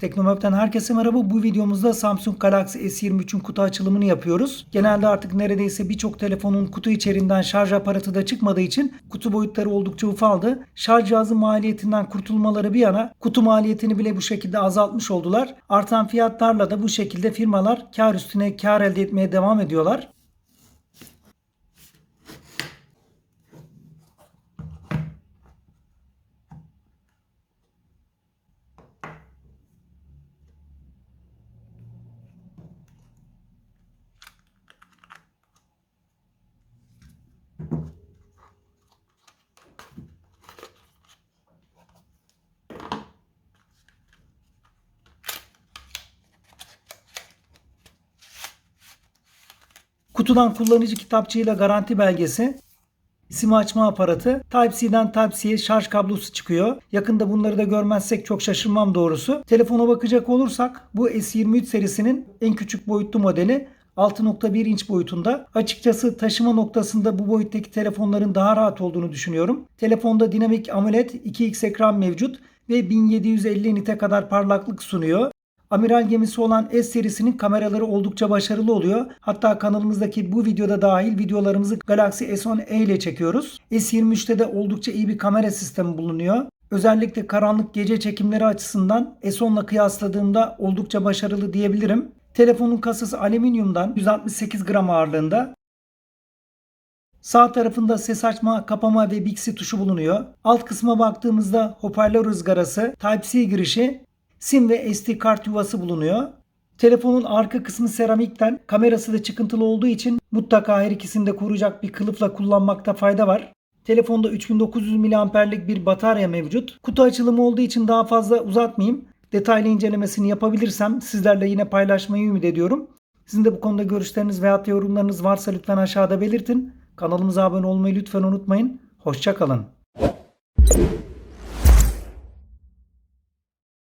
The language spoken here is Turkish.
Teknomap'ten herkese merhaba. Bu videomuzda Samsung Galaxy S23'ün kutu açılımını yapıyoruz. Genelde artık neredeyse birçok telefonun kutu içeriğinden şarj aparatı da çıkmadığı için kutu boyutları oldukça ufaldı. Şarj cihazı maliyetinden kurtulmaları bir yana kutu maliyetini bile bu şekilde azaltmış oldular. Artan fiyatlarla da bu şekilde firmalar kar üstüne kar elde etmeye devam ediyorlar. Kutudan kullanıcı kitapçığıyla garanti belgesi, sim açma aparatı, Type-C'den Type-C'ye şarj kablosu çıkıyor. Yakında bunları da görmezsek çok şaşırmam doğrusu. Telefona bakacak olursak bu S23 serisinin en küçük boyutlu modeli 6.1 inç boyutunda. Açıkçası taşıma noktasında bu boyuttaki telefonların daha rahat olduğunu düşünüyorum. Telefonda dinamik AMOLED 2x ekran mevcut ve 1750 nite kadar parlaklık sunuyor. Amiral gemisi olan S serisinin kameraları oldukça başarılı oluyor. Hatta kanalımızdaki bu videoda dahil videolarımızı Galaxy S10e ile çekiyoruz. S23'te de oldukça iyi bir kamera sistemi bulunuyor. Özellikle karanlık gece çekimleri açısından S10'la kıyasladığımda oldukça başarılı diyebilirim. Telefonun kasası alüminyumdan 168 gram ağırlığında. Sağ tarafında ses açma, kapama ve Bixi tuşu bulunuyor. Alt kısma baktığımızda hoparlör ızgarası, Type-C girişi, sim ve SD kart yuvası bulunuyor. Telefonun arka kısmı seramikten, kamerası da çıkıntılı olduğu için mutlaka her ikisini de koruyacak bir kılıfla kullanmakta fayda var. Telefonda 3900 mAh'lik bir batarya mevcut. Kutu açılımı olduğu için daha fazla uzatmayayım. Detaylı incelemesini yapabilirsem sizlerle yine paylaşmayı ümit ediyorum. Sizin de bu konuda görüşleriniz veya yorumlarınız varsa lütfen aşağıda belirtin. Kanalımıza abone olmayı lütfen unutmayın. Hoşçakalın.